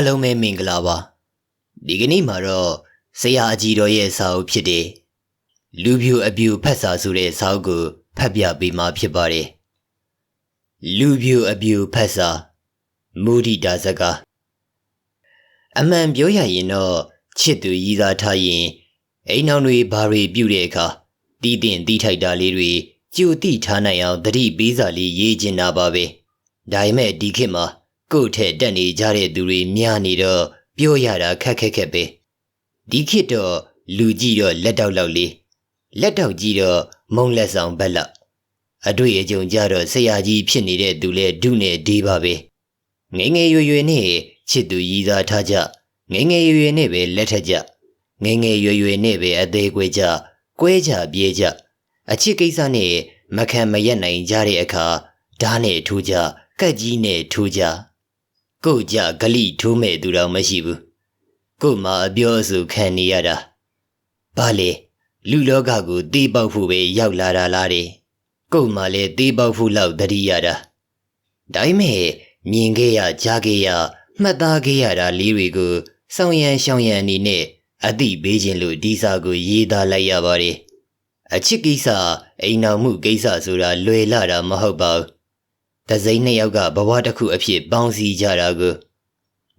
အားလုံးပဲမင်္ဂလာပါဒီကနေ့မှာတော့ဆရာအကြီးတော်ရဲ့စာအုပ်ဖြစ်တဲ့လူပြူအပြူဖတ်စာဆိုတဲ့စာအုပ်ကိုဖတ်ပြပေးမှာဖြစ်ပါတယ်လူပြူအပြူဖတ်စာမူဒီတာစကားအမှန်ပြောရရင်တော့ချစ်သူရည်သားထားရင်အိမ်အောင်တွေဘာတွေပြုတဲ့အခါတီးတင်တီးထိုက်တာလေးတွေကြိုတိထားနိုင်အောင်သတိပေးစာလေးရေးကျင်တာပါပဲဒါပေမဲ့ဒီခေတ်မှာ ကိုယ့်ထက်တက်နေကြတဲ့သူတွေများနေတော့ပြောရတာခက်ခက်ခက်ပဲဒီခေတ်တော့လူကြည့်တော့လက်တောက်လောက်လေးလက်တောက်ကြည့်တော့မုံလက်ဆောင်ဘက်လောက်အတွေ့အကြုံကြတော့ဆရာကြီးဖြစ်နေတဲ့သူလဲဒုနဲ့ဒီပါပဲငယ်ငယ်ရွယ်ရွယ်နဲ့ချစ်သူရည်သားထားကြငယ်ငယ်ရွယ်ရွယ်နဲ့ပဲလက်ထက်ကြငယ်ငယ်ရွယ်ရွယ်နဲ့ပဲအသေးကွဲကြကွဲကြပြေးကြအချစ်ကိစ္စနဲ့မခံမရက်နိုင်ကြတဲ့အခါဓာတ်နဲ့ထိုးကြကက်ကြီးနဲ့ထိုးကြ ကို့ကြဂလိထိုးမဲ့သူတော်မရှိဘူးကို့မှာအပြောအဆိုခံနေရတာဘာလေလူလောကကိုတေးပေါက်ဖို့ပဲရောက်လာတာလားတဲ့ကို့မှာလည်းတေးပေါက်ဖို့လောက်တတိရတာဒါပေမဲ့မြင်ခဲ့ရကြားခဲ့ရမှတ်သားခဲ့ရတာလေးတွေကိုစောင်းရန်ရှောင်းရန်အနေနဲ့အတိပေးခြင်းလို့ဒီစာကိုရေးသားလိုက်ရပါတယ်အချစ်ကိစ္စအိမ်အောင်မှုကိစ္စဆိုတာလွယ်လာတာမဟုတ်ပါဘူး တစိမ့်နှစ်ယောက်ကဘဝတစ်ခုအဖြစ်ပေါင်းစည်းကြတာကို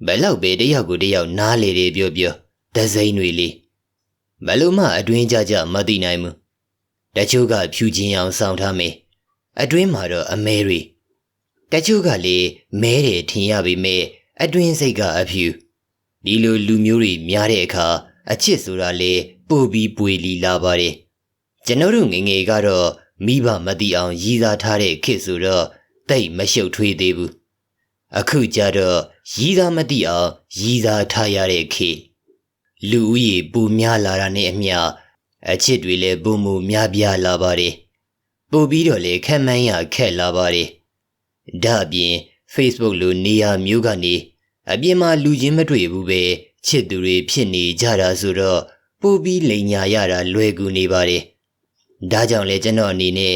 ဘယ်လောက်ပဲတယောက်ကိုတယောက်နားလေတယ်ပြောပြောတစိမ့်တွေလေဘယ်လို့မှအတွင်းကြကြမသိနိုင်ဘူးတချို့ကဖြူချင်းအောင်စောင့်ထားမယ်အတွင်းမှာတော့အမဲတွေတချို့ကလေမဲတယ်ထင်ရပေမဲ့အတွင်းစိတ်ကအဖြူဒီလိုလူမျိုးတွေများတဲ့အခါအချစ်ဆိုတာလေပို့ပြီးပွေလီလာပါတယ်ကျွန်တော်တို့ငယ်ငယ်ကတော့မိဘမသိအောင်ရည်စားထားတဲ့ခေတ်ဆိုတော့ တိတ်မရှုပ်ထွေးသေးဘူးအခုကြတော့ရီးသားမတိအောင်ရီးသားထားရတဲ့ခေတ်လူဦးရေပူများလာတာနဲ့အမျှအချစ်တွေလည်းပုံမူများပြားလာပါတယ်ပို့ပြီးတော့လေခက်မှန်းရခက်လာပါတယ်ဒါအပြင် Facebook လိုနေရာမျိုးကနေအပြင်မှာလူချင်းမတွေ့ဘူးပဲချစ်သူတွေဖြစ်နေကြတာဆိုတော့ပို့ပြီးလိန်ညာရတာလွယ်ကူနေပါတယ်ဒါကြောင့်လေကျွန်တော်အနေနဲ့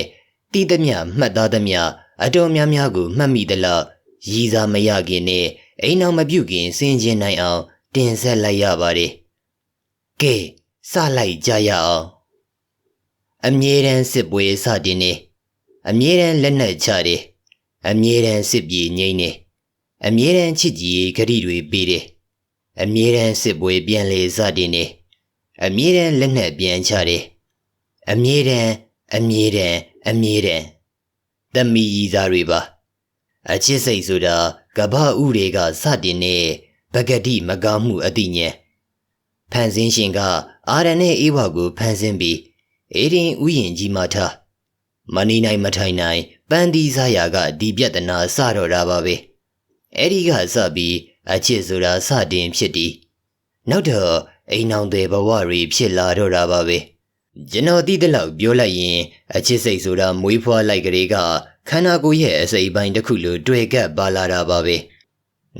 တီးသမျှမှတ်သားသမျှ အတော်များများကိုမှတ်မိသလောက်ရည်စားမရခင်နဲ့အိမ်အောင်မပြုတ်ခင်စင်ကျင်နိုင်အောင် တင်ဆက်လိုက်ရပါတယ်။ကဲစလိုက်ကြရအောင်။အမြဲတမ်းစစ်ပွဲစတင်နေအမြဲတမ်းလက်နက်ချတယ်။အမြဲတမ်းစစ်ပြေငိမ့်နေအမြဲတမ်းချစ်ကြည်ရေးဂရိတွေပေးတယ်။အမြဲတမ်းစစ်ပွဲပြန်လေစတင်နေအမြဲတမ်းလက်နက်ပြန်ချတယ်။အမြဲတမ်းအမြဲတမ်းအမြဲတမ်း သမီးရီသားတွေပါအချစ်စိတ်ဆိုတာကပ္ပဥတွေကစတင်တဲ့ပဂတိမကောင်းမှုအတိညာဖန်ဆင်းရှင်က အာရနဲ့အေဝါကိုဖန်ဆင်းပြီးအေရင်ဥယျင်ကြီးမှထားမနေနိုင်မထိုင်နိုင်ပန်းဒီစားရာကဒီပြဿနာစတော့တာပါပဲအဲ့ဒီကစပြီးအချစ်ဆိုတာစတင်ဖြစ်တည်နောက်တော့အိမ်အောင်တဲ့ဘဝတွေဖြစ်လာတော့တာပါပဲ ကျွန်တော်သိတဲ့လောက်ပြောလိုက်ရင်အချစ်စိတ်ဆိုတာမွေးဖွားလိုက်ကလေးကခန္ဓာကိုယ်ရဲ့အစိပ်ပိုင်းတစ်ခုလိုတွေ့ကပ်ပါလာတာပါပဲ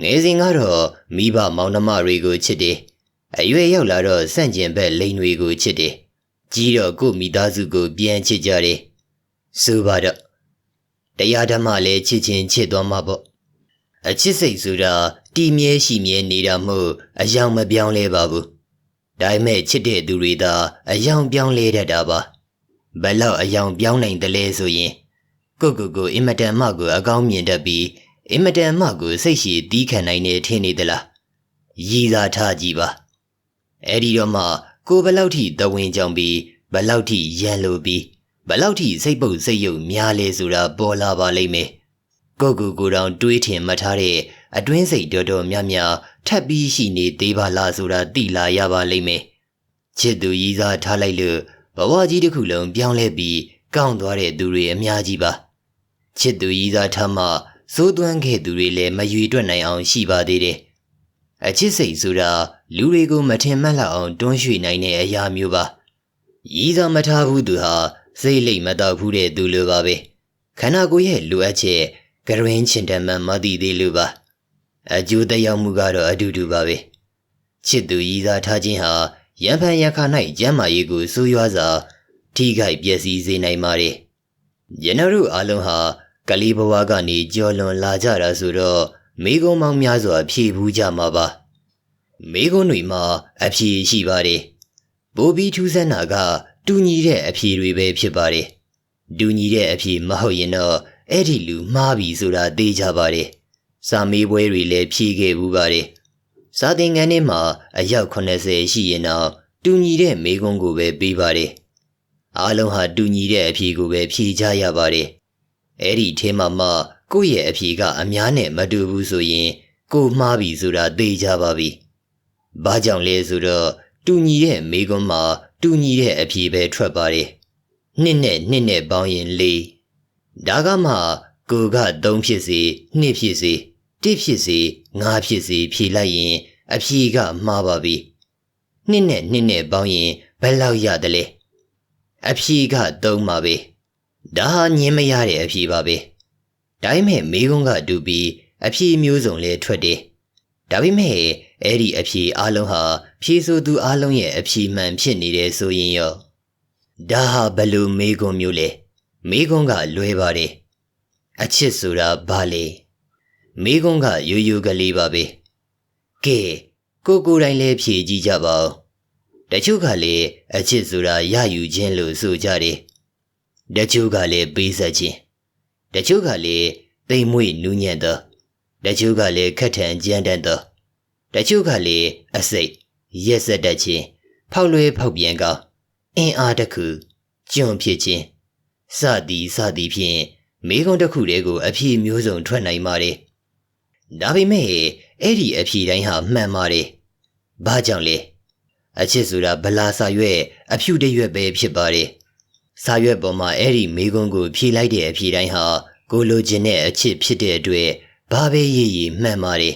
ငယ်စဉ်ကတော့မိဘမောင်နှမတွေကိုချစ်တယ်အရွယ်ရောက်လာတော့စန့်ကျင်ဘက်လိန်တွေကိုချစ်တယ်ကြီးတော့ကို့မိသားစုကိုပြန်ချစ်ကြတယ်ဆိုပါတော့တရားဓမ္မလည်းချစ်ချင်းချစ်သွားမှာပေါ့အချစ်စိတ်ဆိုတာတီမြဲရှိမြဲနေတာမို့အယောင်မပြောင်းလဲပါဘူး ဒါပေမဲ့ချစ်တဲ့သူတွေသာအယောင်ပြောင်းလဲတတ်တာပါဘယ်လောက်အယောင်ပြောင်းနိုင်တယ်လဲဆိုရင်ကိုကိုကိုအင်မတန်မှကိုအကောင်းမြင်တတ်ပြီးအင်မတန်မှကိုစိတ်ရှည်တီးခံနိုင်နေထင်နေသလားရည်သာထားကြည့်ပါအဲ့ဒီတော့မှကိုဘယ်လောက်ထိသဝင်ကြောင်ပြီးဘယ်လောက်ထိရန်လိုပြီးဘယ်လောက်ထိစိတ်ပုတ်စိတ်ယုတ်များလဲဆိုတာပေါ်လာပါလိမ့်မယ်ကိုကိုကိုတောင်တွေးထင်မှတ်ထားတဲ့အတွင်းစိတ်တော်တော်များများ ထပ်ပြီးရှိနေသေးပါလားဆိုတာသိလာရပါလိမ့်မယ်ချစ်သူရည်စားထားလိုက်လို့ဘဝကြီးတစ်ခုလုံးပြောင်းလဲပြီးကောင်းသွားတဲ့သူတွေအများကြီးပါချစ်သူရည်စားထားမှစိုးသွမ်းခဲ့သူတွေလည်းမရွေတွက်နိုင်အောင်ရှိပါသေးတယ်အချစ်စိတ်ဆိုတာလူတွေကိုမထင်မှတ်လောက်အောင်တွန်းရွှေ့နိုင်တဲ့အရာမျိုးပါရည်စားမထားဘူးသူဟာစိတ်လိတ်မတော့ဘူးတဲ့သူလိုပါပဲခန္ဓာကိုယ်ရဲ့လိုအပ်ချက်ဂရင်းချင်တမန်မသိသေးလို့ပါ အကျိုးသက်ရောက်မှုကတော့အတူတူပါပဲချစ်သူရည်စားထားခြင်းဟာရံဖန်ရခါ၌ကျမ်းမာရေးကိုဆိုးရွားစွာထိခိုက်ပျက်စီးစေနိုင်ပါတယ်။ကျွန်တော်တို့အားလုံးဟာကလေးဘဝကနေကြော်လွန်လာကြတာဆိုတော့မိကုံးမောင်များစွာဖြည့်ဘူးကြမှာပါမိကုံးတွေမှာအဖြေရှိပါတယ်ဘိုးဘီထူးဆန်းတာကတူညီတဲ့အဖြေတွေပဲဖြစ်ပါတယ်တူညီတဲ့အဖြေမဟုတ်ရင်တော့အဲ့ဒီလူမှားပြီဆိုတာသိကြပါတယ် စာမေးပွဲတွေလည်းဖြေခဲ့ဘူးပါတယ်စာသင်ခန်းထဲမှာအယောက်80ရှိရင်တော့တူညီတဲ့မိကုံးကိုပဲပေးပါတယ်အားလုံးဟာတူညီတဲ့အဖြေကိုပဲဖြေကြရပါတယ်အဲ့ဒီထဲမှာမှကိုယ့်ရဲ့အဖြေကအများနဲ့မတူဘူးဆိုရင် ကိုမှားပြီဆိုတာသိကြပါပြီ။ဘာကြောင့်လဲဆိုတော့တူညီတဲ့မိကွန်းမှာတူညီတဲ့အဖြေပဲထွက်ပါတယ်။နှစ်နဲ့နှစ်နဲ့ပေါင်းရင်၄ဒါကမှကိုက3ဖြစ်စေ2ဖြစ်စေ 1ဖြစ်စေ5ဖြစ်စေဖြေလိုက်ရင် အဖြေကမှားပါပြီ။နှစ်နဲ့နှစ်နဲ့ပေါင်းရင်ဘယ်လောက်ရတယ်လဲ။အဖြေက3ပါပဲ။ဒါဟာညင်းမရတဲ့အဖြေပါပဲ။ဒါပေမဲ့မိကုန်းကတူပြီးအဖြေမျိုးစုံလည်းထွက်တယ်။ဒါပေမဲ့အဲ့ဒီအဖြေအလုံးဟာဖြေဆိုသူအလုံးရဲ့အဖြေမှန်ဖြစ်နေတယ်ဆိုရင်ရောဒါဟာဘယ်လိုမိကုန်းမျိုးလဲမိကုန်းကလွဲပါတယ်။အချစ်ဆိုတာဘာလဲ မိကုန်းကရိုးရိုးကလေးပါပဲ။ကဲကိုကိုယ်တိုင်လည်းဖြေကြည့်ကြပါဦး။တချို့ကလည်းအချစ်ဆိုတာရယူခြင်းလို့ဆိုကြတယ်။တချို့ကလည်းပေးဆက်ခြင်းတချို့ကလည်းသိမ်မွေ့နူးညံ့သောတချို့ကလည်းခက်ထန်ကြမ်းတမ်းသောတချို့ကလည်းအစိတ်ရက်ဆက်တတ်ခြင်းဖောက်လွဲဖောက်ပြန်ကောင်းအင်းအားတစ်ခုကျွံဖြစ်ခြင်းစသည်စသည်ဖြင့်မိကုံတစ်ခုတည်းကိုအဖြေမျိုးစုံထွက်နိုင်ပါတယ် ဒါပေမဲ့အဲ့ဒီအဖြေတိုင်းဟာမှန်ပါတယ်ဘာကြောင့်လဲအချစ်ဆိုတာဗလာစာရွက်အဖြူတရွက်ပဲဖြစ်ပါတယ်စာရွက်ပေါ်မှာအဲ့ဒီမိကုံကိုဖြေလိုက်တဲ့အဖြေတိုင်းဟာကိုလိုချင်တဲ့အချစ်ဖြစ်တဲ့အတွက်ဘာပဲရည်ရည်မှန်ပါတယ်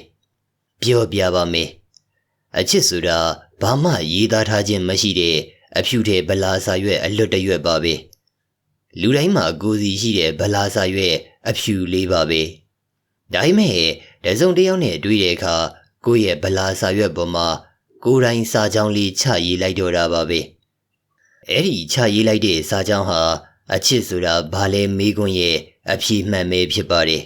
ပြောပြပါမယ်အချစ်ဆိုတာဘာမှရေးသားထားခြင်းမရှိတဲ့အဖြူတဲ့ဗလာစာရွက်အလွတ်တရွက်ပါပဲလူတိုင်းမှာကိုယ်စီရှိတဲ့ဗလာစာရွက်အဖြူလေးပါပဲဒါပေမဲ့ တစုံတစ်ယောက်နဲ့တွေ့တဲ့အခါကိုယ့်ရဲ့ဗလာစာရွက်ပေါ်မှာကိုယ်တိုင်စာကြောင်းလေးချရေးလိုက်တော့တာပါပဲအဲ့ဒီချရေးလိုက်တဲ့စာကြောင်းဟာအချစ်ဆိုတာဘာလဲမေးခွန်းရဲ့အဖြေမှန်ပဲဖြစ်ပါတယ်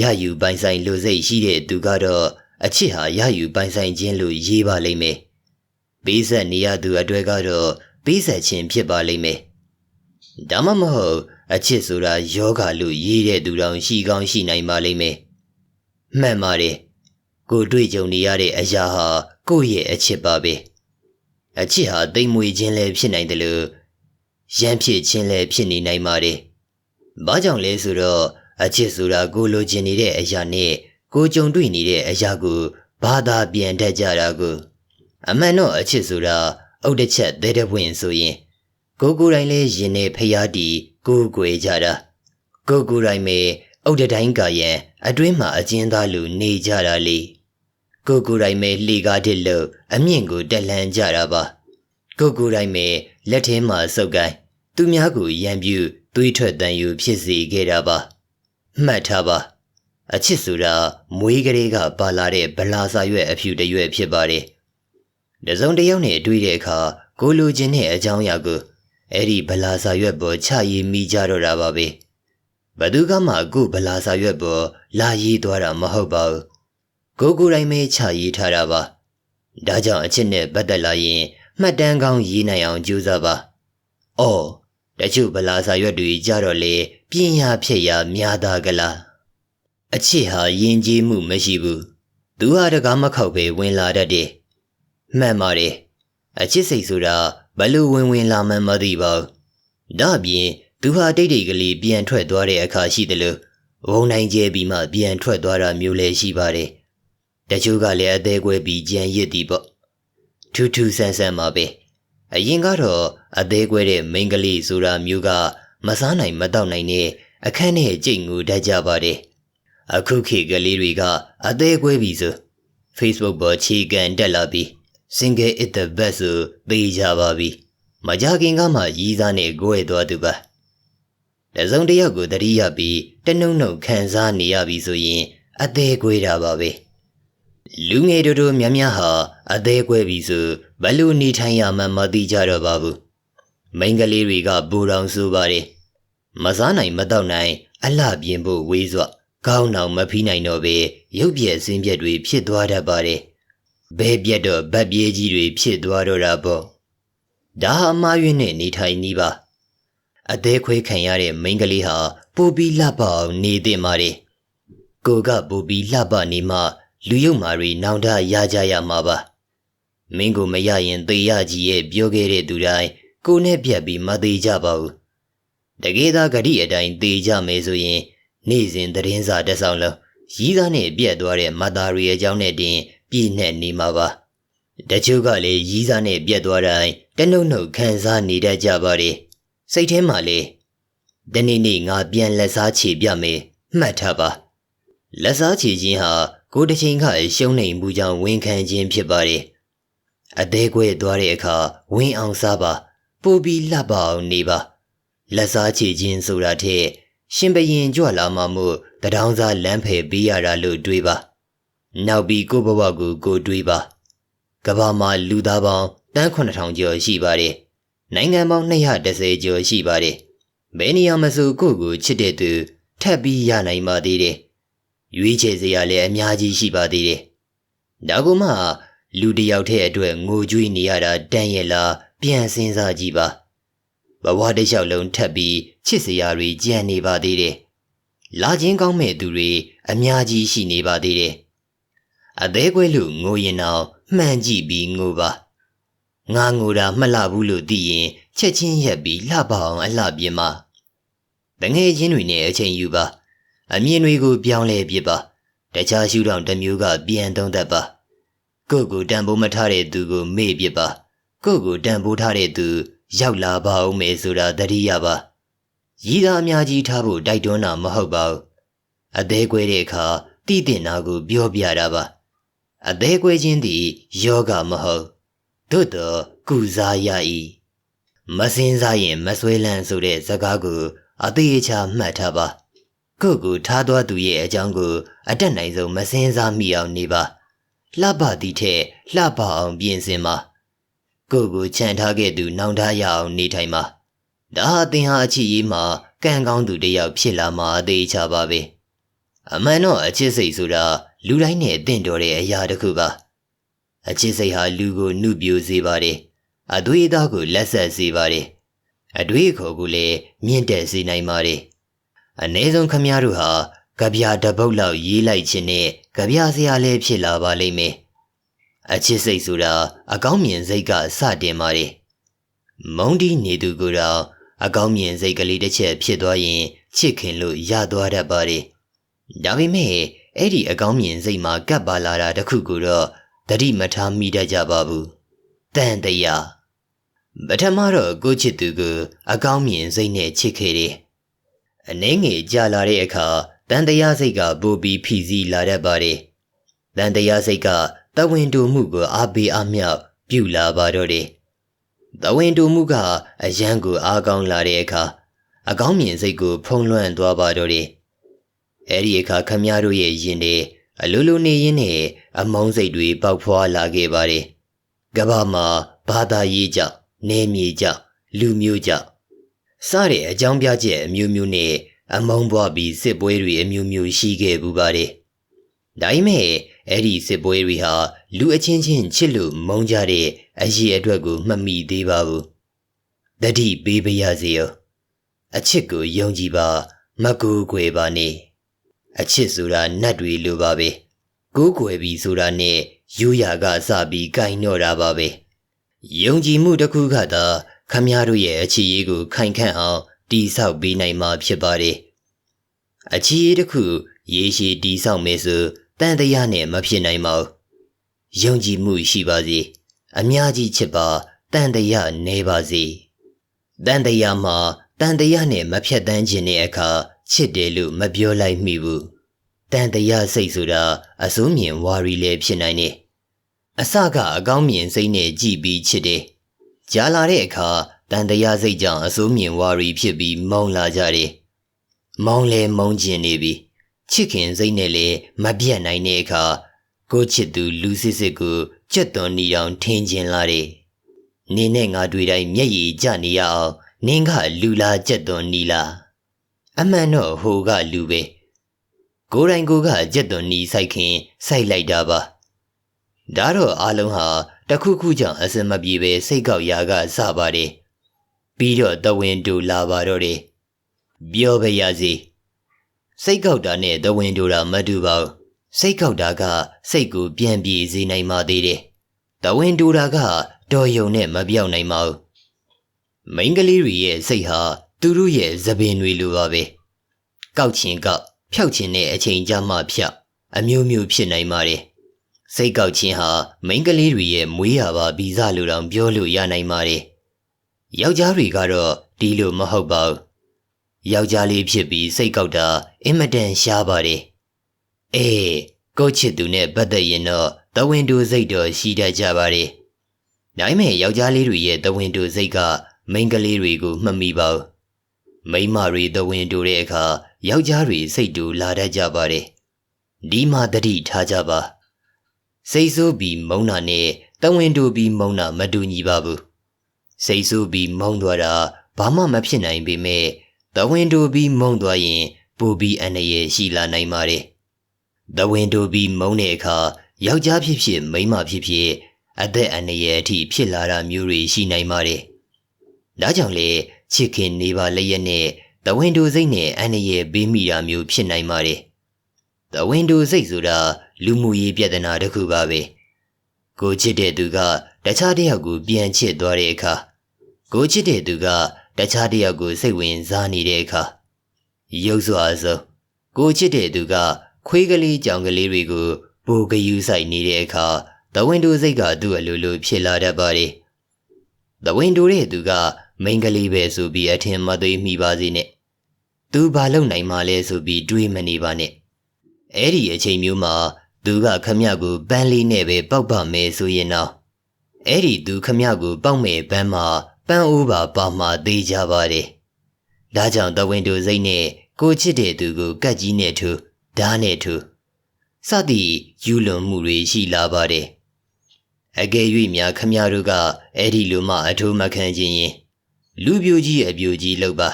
ရယူပိုင်ဆိုင်လူစိတ်ရှိတဲ့သူကတော့အချစ်ဟာရယူပိုင်ဆိုင်ခြင်းလို့ရေးပါလိမ့်မယ်ပေးဆက်နေရသူအတွေ့ကတော့ပေးဆက်ခြင်းဖြစ်ပါလိမ့်မယ်ဒါမှမဟုတ်အချစ်ဆိုတာယောဂလို့ရေးတဲ့သူတောင်ရှိကောင်းရှိနိုင်ပါလိမ့်မယ် မှန်ပါတယ်ကိုတွေ့ကြုံနေရတဲ့အရာဟာကိုယ့်ရဲ့အချစ်ပါပဲအချစ်ဟာတိမ်မွေခြင်းလည်းဖြစ်နိုင်တယ်လို့ရမ်းဖြစ်ခြင်းလည်းဖြစ်နေနိုင်ပါတယ်ဘာကြောင့်လဲဆိုတော့အချစ်ဆိုတာကိုလိုချင်နေတဲ့အရာနဲ့ကိုကြုံတွေ့နေတဲ့အရာကိုဘာသာပြန်တတ်ကြတာကိုအမှန်တော့အချစ်ဆိုတာအုတ်တစ်ချက်သေးတဲ့ပွင့်ဆိုရင်ကိုကိုယ်တိုင်လည်းရင်နေဖျားတီကိုကိုွယ်ကြတာကိုကိုယ်တိုင်ပဲ အုတ်တတိုင်းကရန်အတွင်းမှာအကျဉ်းသားလူနေကြတာလေကိုကိုယ်တိုင်ပဲလှေကားတစ်လို့အမြင့်ကိုတက်လှမ်းကြတာပါကိုကိုယ်တိုင်ပဲလက်ထဲမှာစုပ်ကိုင်းသူများကိုရံပြူသွေးထွက်တန်ယူဖြစ်စေခဲ့တာပါမှတ်ထားပါအချစ်ဆိုတာမွေးကလေးကပါလာတဲ့ဗလာစာရွက်အဖြူတရွက်ဖြစ်ပါတယ်တစုံတစ်ယောက်နဲ့တွေ့တဲ့အခါကိုလိုချင်တဲ့အကြောင်းအရာကိုအဲ့ဒီဗလာစာရွက်ပေါ်ချရေးမိကြတော့တာပါပဲ ဘသူကမှအခုဗလာစာရွက်ပေါ်လာရေးသွားတာမဟုတ်ပါဘူးကိုကိုယ်တိုင်ပဲချရေးထားတာပါဒါကြောင့်အချစ်နဲ့ပတ်သက်လာရင်မှတ်တမ်းကောင်းရေးနိုင်အောင်ကြိုးစားပါအော်တချို့ဗလာစာရွက်တွေကြတော့လေပြင်းရဖြစ်ရများသားကလားအချစ်ဟာယဉ်ကျေးမှုမရှိဘူးသူဟာတကားမခောက်ပဲဝင်လာတတ်တယ်မှန်ပါတယ်အချစ်စိတ်ဆိုတာဘလို့ဝင်ဝင်လာမှန်းမသိပါဘူးဒါ့အပြင် သူဟာတိတ်တိတ်ကလေးပြန်ထွက်သွားတဲ့အခါရှိတယ်လို့ဝုံနိုင်ကျဲပြီးမှပြန်ထွက်သွားတာမျိုးလည်းရှိပါတယ်တချို့ကလည်းအသေးကွဲပြီးကြံရစ်သည်ပေါ့ထူးထူးဆန်းဆန်းပါပဲအရင်ကတော့အသေးကွဲတဲ့မိန်းကလေးဆိုတာမျိုးကမစားနိုင်မတော့နိုင်တဲ့အခန်းထဲကြိတ်ငူတတ်ကြပါတယ်အခုခေတ်ကလေးတွေကအသေးကွဲပြီဆို Facebook ပေါ်ခြေကန်တက်လာပြီး single it the best ဆိုပေးကြပါပြီမကြခင်ကမှရီးစားနဲ့ကိုယ်သွားသူပါ တစုံတစ်ယောက်ကိုတတိယပြီးတနှုံနှုံခံစားနေရပြီဆိုရင် အသေးကွဲတာပါပဲလူငယ်တို့တို့များများဟာအသေးကွဲပြီဆိုဘလို့နေထိုင်ရမှမသိကြတော့ပါဘူးမိန်းကလေးတွေကဘူတောင်ဆိုပါတယ်မစားနိုင်မတော့နိုင်အလှပြင်ဖို့ဝေးစွာကောင်းအောင်မဖိနိုင်တော့ပဲရုပ်ပြက်စင်းပြက်တွေဖြစ်သွားတတ်ပါတယ်ဘဲပြက်တော့ဗတ်ပြေးကြီးတွေဖြစ်သွားတော့တာပေါ့ဒါဟာအမှားယွင်းနဲ့နေထိုင်နေပါ အသေးခွေးခံရတဲ့မိန်းကလေးဟာပူပြီးလှပအောင်နေသင့်ပါတယ်ကိုကပူပြီးလှပနေမှလူယုံမာတွေနောင်တရကြရမှာပါမင်းကိုမရရင်သေရကြီးရဲ့ပြောခဲ့တဲ့သူတိုင်းကိုနဲ့ပြက်ပြီးမသေးကြပါဘူးတကယ်သာဂတိအတိုင်းသေကြမယ်ဆိုရင် နေ့စဉ်သတင်းစာတက်ဆောင်လုံးရီးသားနဲ့ပြက်သွားတဲ့မသားရီအကြောင်းနဲ့တင်ပြည့်နှက်နေမှာပါတချို့ကလည်းရီးသားနဲ့ပြက်သွားတိုင်းတနှုတ်နှုတ်ခံစားနေတတ်ကြပါတယ် စိတ်ထဲမှာလေဒီနေ့နေ့ငါပြန်လက်စားချေပြမယ်မှတ်ထားပါလက်စားချေခြင်းဟာကိုယ်တစ်ချိန်ခါရှုံးနေမှုကြောင့်ဝန်ခံခြင်းဖြစ်ပါတယ်အသေးကွဲသွားတဲ့အခါဝင်းအောင်စားပါပူပြီးလှပအောင်နေပါလက်စားချေခြင်းဆိုတာထက်ရှင်ဘရင်ကြွလာမှမို့တဒေါင်းစားလမ်းဖယ်ပေးရတာလို့တွေးပါနောက်ပြီးကိုဘဝကိုကိုတွေးပါကဘာမှာလူသားပေါင်းတန်း9000ကျော်ရှိပါတယ် နိုင်ငံပေါင်း230ကျော်ရှိပါတယ်ဘယ်နေရာမဆိုကိုကိုချစ်တဲ့သူထပ်ပြီးရနိုင်ပါသေးတယ်ရွေးချယ်စရာလည်းအများကြီးရှိပါသေးတယ်ဒါကမှလူတစ်ယောက်တည်းအတွက်ငိုကြွေးနေရတာတန်ရဲ့လားပြန်စဉ်းစားကြည့်ပါဘဝတစ်လျှောက်လုံးထပ်ပြီးချစ်စရာတွေကြံနေပါသေးတယ်။လာခြင်းကောင်းမဲ့သူတွေအများကြီးရှိနေပါသေးတယ်။အသေးကွဲလို့ငိုရင်တော့မှန်ကြည့်ပြီးငိုပါ။ ငါငိုတာမှတ်လာဘူးလို့သိရင်ချက်ချင်းရက်ပြီးလှပအောင်အလှပြင်းပါ။တငယ်ချင်းတွေနဲ့အချိန်ယူပါ။အမြင်တွေကိုပြောင်းလဲပြပါ။တခြားရှုထောင့်တစ်မျိုးကပြန်သုံးသပ်ပါ။ကိုယ့်ကိုတန်ဖိုးမထားတဲ့သူကိုမေ့ပြပါ။ကိုယ့်ကိုတန်ဖိုးထားတဲ့သူရောက်လာပါဦးမယ်ဆိုတာတတိယပါရည်သားအများကြီးထားဖို့တိုက်တွန်းတာမဟုတ်ပါဘူးအသေးကွဲတဲ့အခါတိတင်နာကိုပြောပြတာပါအသေးကွဲခြင်းသည်ယောဂမဟုတ် သို့တော့ကုစားရ၏မစင်းစားရင်မဆွဲလန်းဆိုတဲ့စကားကိုအသေးချာမှတ်ထားပါကိုကိုထားသွားသူရဲ့အကြောင်းကို အတက်နိုင်ဆုံးမစင်းစားမိအောင်နေပါလှပသည်ထက်လှပအောင်ပြင်ဆင်ပါကိုကိုခြံထားခဲ့သူနောင်တရအောင်နေထိုင်ပါဒါဟာသင်ဟာအချစ်ရေးမှာကံကောင်းသူတစ်ယောက်ဖြစ်လာမှာအသေးချပါပဲအမှန်တော့အချစ်စိတ်ဆိုတာလူတိုင်းနဲ့အသင့်တော်တဲ့အရာတစ်ခုပါ အချစ်စိတ်ဟာလူကိုနှုတ်ပြစေပါတယ်အသွေးသားကိုလက်ဆက်စေပါတယ်အတွေးခေါ်ကိုလည်းမြင့်တက်စေနိုင်ပါတယ်အ ਨੇ ဆုံးခမည်းတော်ဟာကြပြတပုတ်လောက်ရေးလိုက်ခြင်းနဲ့ကြပြစရာလည်းဖြစ်လာပါလိမ့်မယ်အချစ်စိတ်ဆိုတာအကောင်းမြင်စိတ်ကစတင်ပါတယ်မုံတီနေသူကတော့အကောင်းမြင်စိတ်ကလေးတစ်ချက်ဖြစ်သွားရင်ချစ်ခင်လို့ရသွားတတ်ပါတယ်ဒါပေမဲ့အဲ့ဒီအကောင်းမြင်စိတ်မှာကပ်ပါလာတာတခုကိုတော့ တတိမထားမိတတ်ကြပါဘူးတန်တရာပထမတော့ကိုချစ်သူကိုအကောင်းမြင်စိတ်နဲ့ချစ်ခဲ့တယ်အနှဲငယ်ကြာလာတဲ့အခါတန်တရားစိတ်ကပိုပြီးဖြီးစည်းလာတတ်ပါတယ်တန်တရားစိတ်ကတဝင်တူမှုကိုအားပေးအားမြောက်ပြုလာပါတော့တယ်။တဝင်တူမှုကအယံကိုအားကောင်းလာတဲ့အခါအကောင်းမြင်စိတ်ကိုဖုံးလွှမ်းသွားပါတော့တယ်။အဲဒီအခါခမည်းတော်ရဲ့ရင်ထဲ အလိုလိုနေရင်းနဲ့အမုန်းစိတ်တွေပေါက်ဖွာလာခဲ့ပါတယ်။ကမ္ဘာမှာဘာသာရေးကြောင့်နေမြေကြောင့်လူမျိုးကြောင့်စတဲ့အကြောင်းပြချက်အမျိုးမျိုးနဲ့အမုန်းပွားပြီးစစ်ပွဲတွေအမျိုးမျိုးရှိခဲ့ပူပါတယ်။ဒါပေမဲ့အဲ့ဒီစစ်ပွဲတွေဟာလူအချင်းချင်းချစ်လို့မုန်းကြတဲ့အရေးအတွက်ကိုမှတ်မိသေးပါဘူးတတိပေးပါရစေရောအချစ်ကိုယုံကြည်ပါမကူခွေပါနဲ့ အချစ်ဆိုတာနတ်တွေလိုပါပဲကိုးကွယ်ပြီးဆိုတာနဲ့ရိုးရာကစပြီးကင်တော့တာပါပဲယုံကြည်မှုတစ်ခုကသာခမည်းတော်ရဲ့အချစ်ရေးကို ခိုင်ခန့်အောင်တီးဆောက်ပေးနိုင်မှာဖြစ်ပါတယ်အချစ်ရေးတစ်ခုရေရှည်တီးဆောက်မယ်ဆိုတန်တရားနဲ့မဖြစ်နိုင်ပါဘူးယုံကြည်မှုရှိပါစေအများကြီးချစ်ပါတန်တရားနေပါစေတန်တရားမှာတန်တရားနဲ့မဖြတ်တန်းခြင်းတဲ့အခါ ချစ်တယ်လို့မပြောလိုက်မိဘူးတန်တရားစိတ်ဆိုတာအစိုးမြင်ဝါရီလည်းဖြစ်နိုင်တယ်အစကအကောင်းမြင်စိတ်နဲ့ကြည်ပြီးချစ်တယ်ကြာလာတဲ့အခါတန်တရားစိတ်ကြောင့်အစိုးမြင်ဝါရီဖြစ်ပြီးမုံလာကြတယ်မောင်းလဲမုံကျင်နေပြီချစ်ခင်စိတ်နဲ့လည်းမပြတ်နိုင်တဲ့အခါကိုချစ်သူလူစစ်စစ်ကိုကြက်သွန်နီအောင်ထင်းကျင်လာတယ်။နင်းနဲ့ငါတွေ့တိုင်းမျက်ရည်ကျနေရအောင်နင်းကလူလာကြက်သွန်နီလာ အမှန်တော့ဟိုကလူပဲကိုယ်တိုင်ကိုယ်ကကြက်သွန်နီစိုက်ခင်စိုက်လိုက်တာပါဒါတော့အားလုံးဟာတစ်ခုခုကြောင့်အစမပြေပဲစိတ်ကောက်ရာကစပါတယ်ပြီးတော့တဝင်းတူလာပါတော့တယ်ပြောပါရစေစိတ်ကောက်တာနဲ့တဝင်းတူတာမတူပါဘူးစိတ်ကောက်တာကစိတ်ကိုပြန်ပြေစေနိုင်ပါသေးတယ်တဝင်းတူတာကတော်ယုံနဲ့မပြောင်းနိုင်ပါဘူးမိန်းကလေးတွေရဲ့စိတ်ဟာ သူတို့ရဲ့သပင်တွေလိုပါပဲကောက်ချင်ကောက်ဖြောက်ချင်တဲ့အချိန်ကြမှဖြောက်အမျိုးမျိုးဖြစ်နိုင်ပါတယ်စိတ်ကောက်ခြင်းဟာမိန်းကလေးတွေရဲ့မွေးရပါဗီဇလိုတောင်ပြောလို့ရနိုင်ပါတယ်ယောက်ျားတွေကတော့ဒီလိုမဟုတ်ပါဘူးယောက်ျားလေးဖြစ်ပြီးစိတ်ကောက်တာအင်မတန်ရှားပါတယ်အေးကိုယ့်ချစ်သူနဲ့ပတ်သက်ရင်တော့သဝင်တူစိတ်တော့ရှိတတ်ကြပါတယ်ဒါပေမဲ့ယောက်ျားလေးတွေရဲ့သဝင်တူစိတ်ကမိန်းကလေးတွေကိုမှတ်မိပါဘူး မိန်းမတွေသဝင်တူတဲ့အခါယောက်ျားတွေစိတ်တူလာတတ်ကြပါတယ်ဒီမှာတတိထားကြပါစိတ်ဆိုးပြီးမုန်းတာနဲ့တဝင်တူပြီးမုန်းတာမတူညီပါဘူးစိတ်ဆိုးပြီးမုန်းသွားတာဘာမှမဖြစ်နိုင်ပေမဲ့တဝင်တူပြီးမုန်းသွားရင်ပူပြီးအန္တရာယ်ရှိလာနိုင်ပါတယ်တဝင်တူပြီးမုန်းတဲ့အခါယောက်ျားဖြစ်ဖြစ်မိန်းမဖြစ်ဖြစ်အသက်အန္တရာယ်အထိဖြစ်လာတာမျိုးတွေရှိနိုင်ပါတယ်ဒါကြောင့်လေ ချစ်ခင်နေပါလျက်နဲ့တဝင်းတူစိတ်နဲ့အန္တရာယ်ပေးမိတာမျိုးဖြစ်နိုင်ပါတယ်။တဝင်းတူစိတ်ဆိုတာလူမှုရေးပြဿနာတစ်ခုပါပဲ။ကိုချစ်တဲ့သူကတခြားတစ်ယောက်ကိုပြန်ချစ်သွားတဲ့အခါကိုချစ်တဲ့သူကတခြားတစ်ယောက်ကိုစိတ်ဝင်စားနေတဲ့အခါရုပ်စွာဆုံးကိုချစ်တဲ့သူကခွေးကလေးကြောင်ကလေးတွေကိုပိုကယူဆိုင်နေတဲ့အခါတဝင်းတူစိတ်ကသူ့အလိုလိုဖြစ်လာတတ်ပါတယ်။တဝင်းတူတဲ့သူက မိန်းကလေးပဲဆိုပြီးအထင်မသေးမိပါစေနဲ့သူဘာလုပ်နိုင်မှလဲဆိုပြီးတွေးမနေပါနဲ့အဲ့ဒီအချိန်မျိုးမှာသူကခမရကိုပန်းလေးနဲ့ပဲပောက်ပါမယ်ဆိုရင်တော့အဲ့ဒီသူခမရကိုပောက်မယ်ပန်းမှာပန်းအိုးပါပါမှသေးကြပါတယ်ဒါကြောင့်တဝင်းတို့စိတ်နဲ့ကိုချစ်တဲ့သူကိုကတ်ကြီးနဲ့ထူဓားနဲ့ထူစသည်ယူလွန်မှုတွေရှိလာပါတယ်အကယ်၍များခမရတို့ကအဲ့ဒီလိုမှအထိုးမခံခြင်းရင် လူပြိုကြီးအပြိုကြီးလောက်ပါ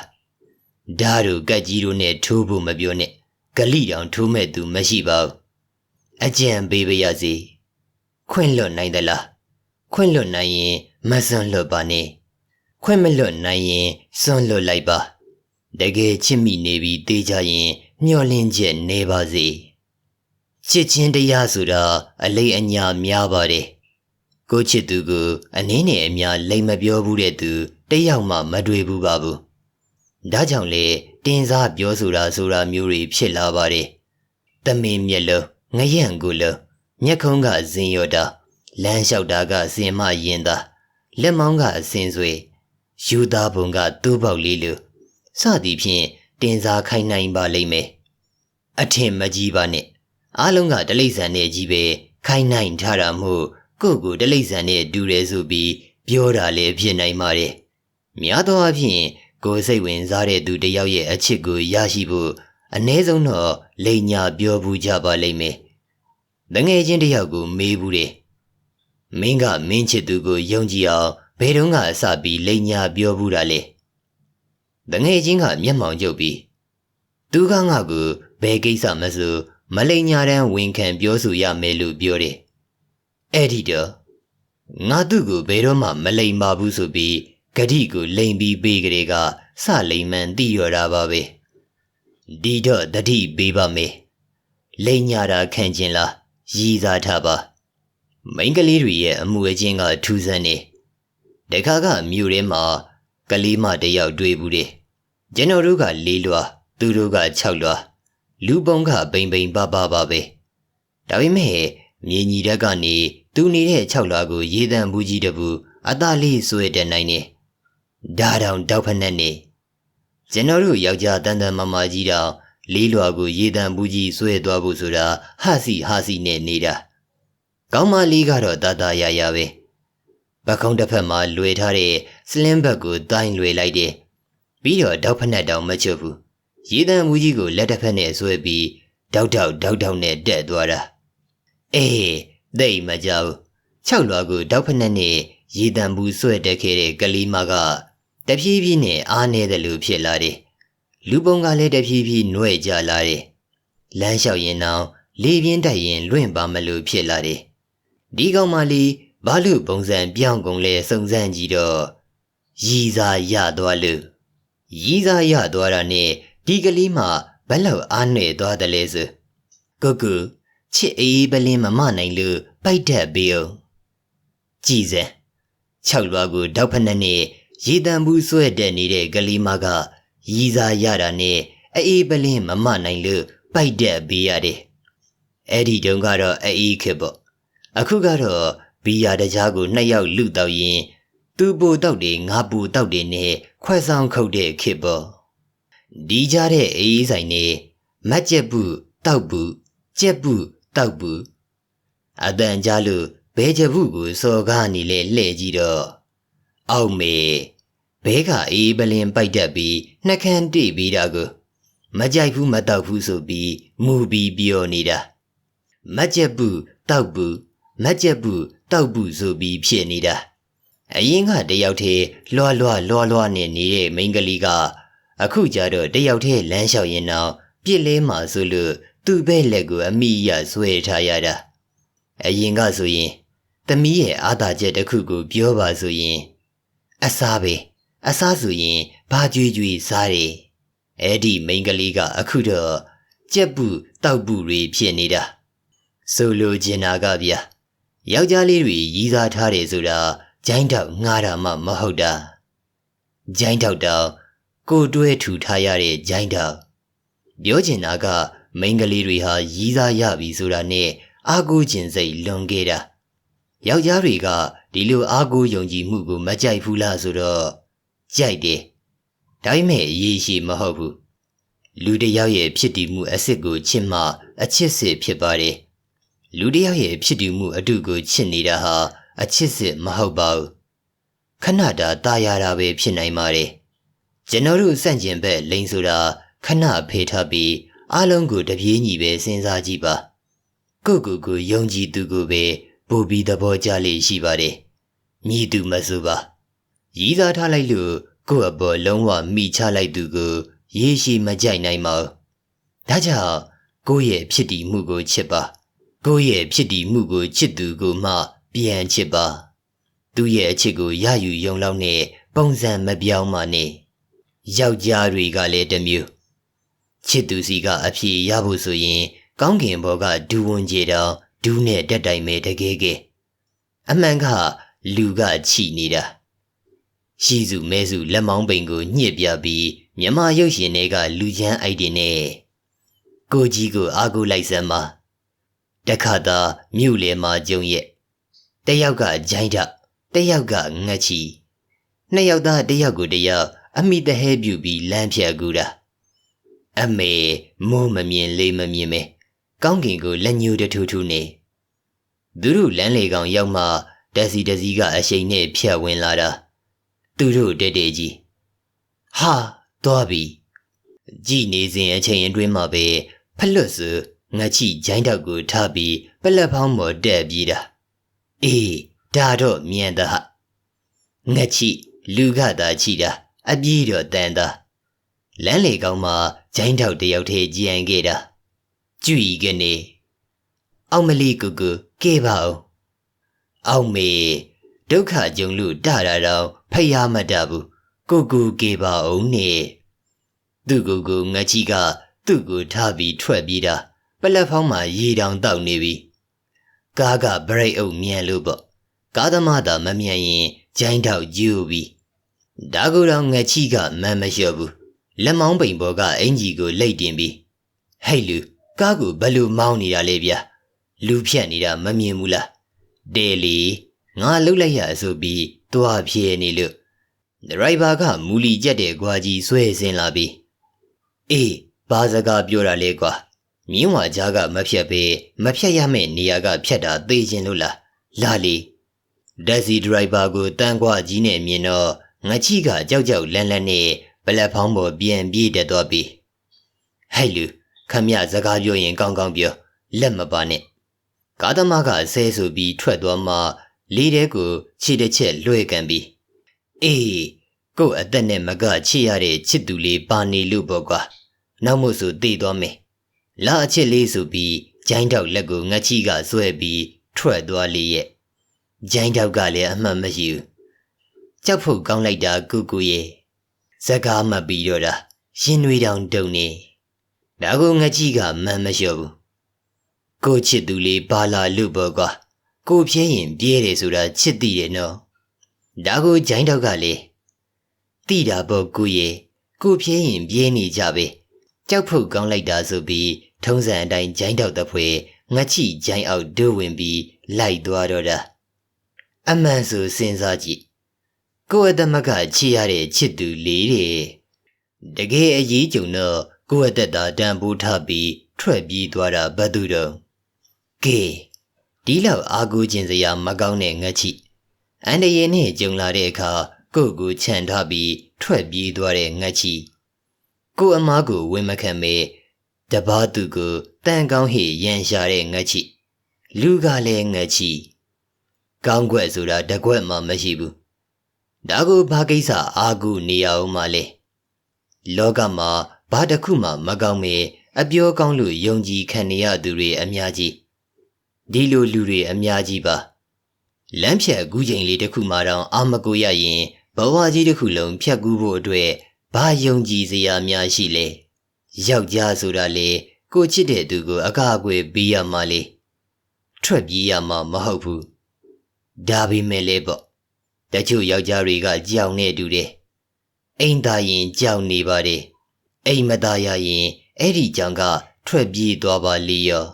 ဓာတို့ကက်ကြီးတို့နဲ့ထိုးဖို့မပြောနဲ့ဂလိတောင်ထိုးမဲ့သူမရှိပါဘူးအကြံပေးပါရစေခွင့်လွတ်နိုင်သလားခွင့်လွတ်နိုင်ရင်မစွန့်လွတ်ပါနဲ့ခွင့်မလွတ်နိုင်ရင်စွန့်လွတ်လိုက်ပါတကယ်ချစ်မိနေပြီတေးကြရင်မျောလင်းချက်နေပါစေချစ်ချင်းတရားဆိုတာအလေးအညာများပါတယ်ကိုချစ်သူကိုအနည်းနဲ့အများလိမ်မပြောဘူးတဲ့သူ တယောက်မှမတွေ့ဘူးပါဘူးဒါကြောင့်လေတင်းစားပြောဆိုတာဆိုတာမျိုးတွေဖြစ်လာပါတယ်တမင်မျက်လုံးငရန့်ကိုလုံးမျက်ခုံးကဇင်ရော်တာလမ်းလျှောက်တာကစင်မရင်သာလက်မောင်းကအစင်ဆွေယူသားပုံကတူးပေါက်လေးလိုစသည်ဖြင့်တင်စားခိုင်းနိုင်ပါလိမ့်မယ်အထင်မကြီးပါနဲ့အားလုံးကတလိမ့်ဆန်နဲ့ကြီးပဲခိုင်းနိုင်ထားတာမို့ကိုကိုတလိမ့်ဆန်နဲ့ဒူရဲဆိုပြီးပြောတာလည်းဖြစ်နိုင်ပါတယ် များသောအားဖြင့်ကိုယ်စိတ်ဝင်စားတဲ့သူတယောက်ရဲ့အချစ်ကိုရရှိဖို့အ ਨੇ ဆုံးတော့လိန်ညာပြောဘူးကြပါလိမ့်မယ်။တငယ်ချင်းတယောက်ကိုမေးဘူးတယ်။မင်းကမင်းချစ်သူကိုယုံကြည်အောင်ဘယ်တော့ကအစပြီးလိန်ညာပြောဘူးတာလဲ။တငယ်ချင်းကမျက်မှောင်ကျုပ်ပြီးသူကငါ့ကိုဘယ်ကိစ္စမဆိုမလိန်ညာတန်းဝန်ခံပြောဆိုရမယ်လို့ပြောတယ်။အဲ့ဒီတော့ငါသူ့ကိုဘယ်တော့မှမလိန်ပါဘူးဆိုပြီး ဂတိကိုလိန်ပြီးပေးကြတဲ့ကစလိန်မှန်သိရတာပါပဲဒီတော့တတိပေးပါမယ်လိန်ညာတာခံခြင်းလားရည်စားထားပါမိန်းကလေးတွေရဲ့အမှုအချင်းကထူးဆန်းနေတခါကမြို့ထဲမှာကလေးမတယောက်တွေ့ဘူးတယ်ကျွန်တော်တို့ကလေးလွာသူတို့က၆လွာလူပုံကပိန်ပိန်ပါပါပါပဲဒါပေမဲ့မြေညီတက်ကနေသူနေတဲ့၆လွာကိုရေတံဘူးကြီးတပူအသားလေးဆွဲတက်နိုင်နေ ဒါတောင်တောက်ဖက်နဲ့နေကျွန်တော်တို့ယောက်ျားတန်တန်မမကြီးတောင်လေးလွာကိုရေတံဘူးကြီးဆွဲသွားဖို့ဆိုတာဟာစီဟာစီနဲ့နေတာကောင်းမလေးကတော့တာတာရရပဲပကုံးတစ်ဖက်မှာလွယ်ထားတဲ့စလင်းဘက်ကိုတိုင်းလွယ်လိုက်တယ်ပြီးတော့တောက်ဖက်နဲ့တောင်မချွတ်ဘူးရေတံဘူးကြီးကိုလက်တစ်ဖက်နဲ့ဆွဲပြီးတောက်တောက်တောက်တောက်နဲ့တက်သွားတာအေးသိမကြောက်၆လွာကိုတောက်ဖက်နဲ့ရေတံဘူးဆွဲတက်ခဲ့တဲ့ကလေးမက တဖြည်းဖြည်းနဲ့အားနေတယ်လို့ဖြစ်လာတယ်။လူပုံကလည်းတဖြည်းဖြည်းနှွဲ့ကြလာတယ်လမ်းလျှောက်ရင်တော့လေပြင်းတိုက်ရင်လွင့်ပါမလို့ဖြစ်လာတယ်ဒီကောင်မလေးဘာလို့ပုံစံပြောင်းကုန်လဲစုံစမ်းကြည့်တော့ရည်စားရသွားလို့ရည်စားရသွားတာနဲ့ဒီကလေးမှဘယ်လောက်အားနှဲ့သွားတယ်လဲဆိုကိုကူချစ်အေးပလင်းမမနိုင်လို့ပိုက်တက်ပေးအောင်ကြည်စံ၆လွားကိုတောက်ဖက်နဲ့နဲ့ ရေတံဘူးဆွဲတက်နေတဲ့ကလေးမကရည်စားရတာနဲ့အေးပလင်းမမနိုင်လို့ပိုက်တက်ပေးရတယ်အဲ့ဒီတုန်းကတော့အေးခက်ပေါ့အခုကတော့ဘီယာတကြားကိုနှစ်ယောက်လူတော့ရင်သူပူတော့တယ်ငါပူတော့တယ်နဲ့ခွဲဆောင်ခုတ်တဲ့ခက်ပေါ့ဒီကြားတဲ့အေးဆိုင်နေမက်ကျက်ဘူးတောက်ဘူးကျက်ဘူးတောက်ဘူးအတန်ကြားလို့ဘဲကျဘူးကိုစော်ကားနေလဲလှဲ့ကြည့်တော့ အောက်မေဘဲကအေးပလင်ပိုက်တက်ပြီးနှကန်းတိပြီးတာကိုမကြိုက်ဘူးမတောက်ဘူးဆိုပြီးမူပြီးပြောနေတာမက်ကျက်ဘူးတောက်ဘူးမက်ကျက်ဘူးတောက်ဘူးဆိုပြီးဖြစ်နေတာအရင်ကတယောက်တည်းလွားလွားလွားလွားနဲ့နေတဲ့မိန်းကလေးကအခုကျတော့တယောက်တည်းလမ်းလျှောက်ရင်တော့ပြစ်လဲမှာဆိုလို့သူ့ဘက်လက်ကိုအမိရဆွဲထားရတာအရင်ကဆိုရင်သမီးရဲ့အာသာချက်တစ်ခုကိုပြောပါဆိုရင် အစားပဲအစားဆိုရင်ဘာကြွေကြွေစားတယ်အဲ့ဒီမိန်းကလေးကအခုတော့ကြက်ဘူးတောက်ဘူးတွေဖြစ်နေတာဆိုလိုချင်တာကဗျာယောက်ျားလေးတွေရီးစားထားတယ်ဆိုတာဂျိုင်းတောက်ငှားတာမှမဟုတ်တာဂျိုင်းတောက်တော့ကိုတွဲထူထားရတဲ့ဂျိုင်းတောက်ပြောချင်တာကမိန်းကလေးတွေဟာရီးစားရပြီဆိုတာနဲ့အာကိုခြင်းစိတ်လွန်ခဲ့တာယောက်ျားတွေက ဒီလိုအာကိုယုံကြည်မှုကိုမကြိုက်ဘူးလားဆိုတော့ကြိုက်တယ်ဒါပေမဲ့အရေးရှိမဟုတ်ဘူးလူတစ်ယောက်ရဲ့ဖြစ်တည်မှုအစ်စ်ကိုချစ်မှအချစ်စစ်ဖြစ်ပါတယ်လူတစ်ယောက်ရဲ့ဖြစ်တည်မှုအတုကိုချစ်နေတာဟာအချစ်စစ်မဟုတ်ပါဘူးခဏတာตายရတာပဲဖြစ်နိုင်ပါတယ်ကျွန်တော်တို့စန့်ကျင်ဘက်လိန်ဆိုတာခဏဖေးထားပြီးအားလုံးကိုတပြေးညီပဲစဉ်းစားကြည့်ပါကိုကိုကိုယုံကြည်သူကိုပဲ ပို့ပြီးသဘောကျလေရှိပါတယ်ညီသူမဆိုပါရည်သားထားလိုက်လို့ကိုယ့်အပေါ်လုံးဝမိချလိုက်သူကိုရေရှိမကြိုက်နိုင်ပါဘူးဒါကြောင့်ကိုယ့်ရဲ့ဖြစ်တည်မှုကိုချစ်ပါကိုယ့်ရဲ့ဖြစ်တည်မှုကိုချစ်သူကိုမှ ပြန်ချစ်ပါသူ့ရဲ့အချစ်ကိုရယူယုံလောက်နဲ့ပုံစံမပြောင်းပါနဲ့ယောက်ျားတွေကလည်းတစ်မျိုးချစ်သူစီကအဖြေရဖို့ဆိုရင် ကောင်းကင်ဘောကဒူးဝင်ကြတော့ ဒူးနဲ့တက်တိုင်မဲတကယ်ကဲအမှန်ကလူကချီနေတာရှိစုမဲစုလက်မောင်းပိန်ကိုညှစ်ပြပြီးမြမရုပ်ရှင်တွေကလူချမ်းအိုက်တင်နဲ့ကိုကြီးကိုအာကိုလိုက်စမ်းပါတခါသာမြို့လေမှာကြုံရဲ့တယောက်ကဂျိုင်းတာတယောက်ကငတ်ချီနှစ်ယောက်သားတယောက်ကိုတယောက်အမိတဟဲပြူပြီးလမ်းဖြတ်ကူတာအမေမိုးမမြင်လေးမမြင်မဲ ကောင်းကင်ကိုလက်ညှိုးတထူးထူးနေသူတို့လမ်းလေကောင်ရောက်မှတက်စီတစီကအရှိန်နဲ့ဖြတ်ဝင်လာတာသူတို့တဲတဲကြီးဟာသွားပြီကြည်နေစဉ်အချိန်အတွင်းမှာပဲဖလွတ်စုငချီဂျိုင်းတောက်ကိုထားပြီးပလက်ဖောင်းပေါ်တက်ပြေးတာအေးဒါတော့မြန်တာဟာငချီလူကသာချီတာအပြေးတော့တန်တာလမ်းလေကောင်းမှာဂျိုင်းတောက်တယောက်တည်းကြည်အိုင်ခဲ့တာ ကြွီကနေအောင်မလီကူကူကဲပါအောင်အောင်မေဒုက္ခကြုံလို့တတာတော့ဖျားမတတ်ဘူးကိုကူကေပါအောင်နဲ့သူ့ကိုယ်ကိုငချီကသူ့ကိုထားပြီးထွက်ပြေးတာပလက်ဖောင်းမှာရေတောင်တောက်နေပြီကားကဘရိတ်အုပ်မြန်လို့ပေါ့ကားသမားသာမမြန်ရင်ဂျိုင်းတောက်ယူပြီဒါကူတော့ငချီကမမ်းမလျှော့ဘူးလက်မောင်းပိန်ပေါ်ကအင်ကြီးကိုလိတ်တင်ပြီးဟဲ့လူ ကားကိုဘလို့မောင်းနေတာလဲဗျာလူဖြတ်နေတာမမြင်ဘူးလားတဲလီငါလှုပ်လိုက်ရဆိုပြီးတွားပြေနေလို့ဒရိုက်ဘာကမူလီကြက်တဲ့ကွာကြီးဆွဲဆင်းလာပြီးအေးဘာစကားပြောတာလဲကွာမြင်းဝါကြားကမဖြတ်ပဲမဖြတ်ရမယ့်နေရာကဖြတ်တာသိခြင်းလို့လားလာလီဒက်စီဒရိုက်ဘာကိုတန်းကွာကြီးနဲ့မြင်တော့ငချီကကြောက်ကြောက်လန်းလန်းနဲ့ပလက်ဖောင်းပေါ်ပြန်ပြေးတက်သွားပြီးဟဲ့လူ ခမရစကားပြောရင်ကောင်းကောင်းပြောလက်မပါနဲ့ကားသမားကဆဲဆိုပြီးထွက်သွားမှလေးတဲကိုခြေတစ်ချက်လွှဲကန်ပြီးအေးကို့အသက်နဲ့မကချစ်ရတဲ့ချစ်သူလေးပါနေလို့ပေါ့ကွာနောက်မို့ဆိုတည်သွားမယ်လာအချစ်လေးဆိုပြီးဂျိုင်းတောက်လက်ကိုငတ်ချီကဆွဲပြီးထွက်သွားလေရဲ့ဂျိုင်းတောက်ကလည်းအမှတ်မရှိဘူးကြောက်ဖို့ကောင်းလိုက်တာကုကူရဲ့ဇက်ကားမှတ်ပြီးတော့တာရင်တွေတောင်တုံနေ ဒါကိုငတ်ချီကမန်မလျှော့ဘူးကိုချစ်သူလေးဘာလာလူဘောကွာကိုပြင်းရင်ပြေးတယ်ဆိုတာချစ်သိတယ်နော်ဒါကိုဂျိုင်းတောက်ကလေတိတာပေါ့ကိုရဲ့ကိုပြင်းရင်ပြေးနေကြပဲကြောက်ဖို့ကောင်းလိုက်တာဆိုပြီးထုံးစံအတိုင်းဂျိုင်းတောက်တဲ့ဖွေငှက်ချီဂျိုင်းအောက်ဒိုးဝင်ပြီးလိုက်သွားတော့တာအမှန်ဆိုစဉ်းစားကြည့်ကိုယ့်အသက်မကချီရတဲ့ချစ်သူလေးတဲ့တကယ်အရေးကြုံတော့ ကိုယ့်အသက်သာတန်ဖိုးထားပြီးထွက်ပြေးသွားတာဘယ်သူတော့ကဲဒီလောက်အာကိုခြင်းစရာမကောင်းတဲ့ငှက်ချီအန်တရည်နဲ့ကြုံလာတဲ့အခါကိုယ့်ကိုခြံထားပြီးထွက်ပြေးသွားတဲ့ငှက်ချီကိုယ့်အမားကိုဝင်မခံမေတပားသူကိုတန်ကောင်းဟေရန်ရှာတဲ့ငှက်ချီလူကလည်းငှက်ချီကောင်းကွက်ဆိုတာတကွက်မှမရှိဘူးဒါကိုဘာကိစ္စအာကူနေရအောင်မလဲလောကမှာ ဘာတစ်ခုမှမကောင်းမေအပြောကောင်းလို့ယုံကြည်ခံနေရသူတွေအများကြီးဒီလိုလူတွေအများကြီးပါလမ်းဖြတ်ကူးချိန်လေးတစ်ခုမှတော့အာမကိုရရင်ဘဝကြီးတစ်ခုလုံးဖြတ်ကူးဖို့အတွက်ဘာယုံကြည်စရာများရှိလဲယောက်ျားဆိုတာလေကိုချစ်တဲ့သူကိုအကာအကွယ်ပေးရမှလေထွက်ပြေးရမှာမဟုတ်ဘူးဒါပေမဲ့လေပေါ့တချို့ယောက်ျားတွေကကြောင်နေတူတယ်အိမ်သားရင်ကြောင်နေပါတယ် အိမ်မသားရရင်အဲ့ဒီကြောင်ကထွက်ပြေးသွားပါလေရော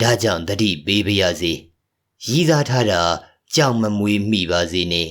ဒါကြောင့်တတိပေးပါရစေရည်စားထားတာကြောင်မမွေးမိပါစေနဲ့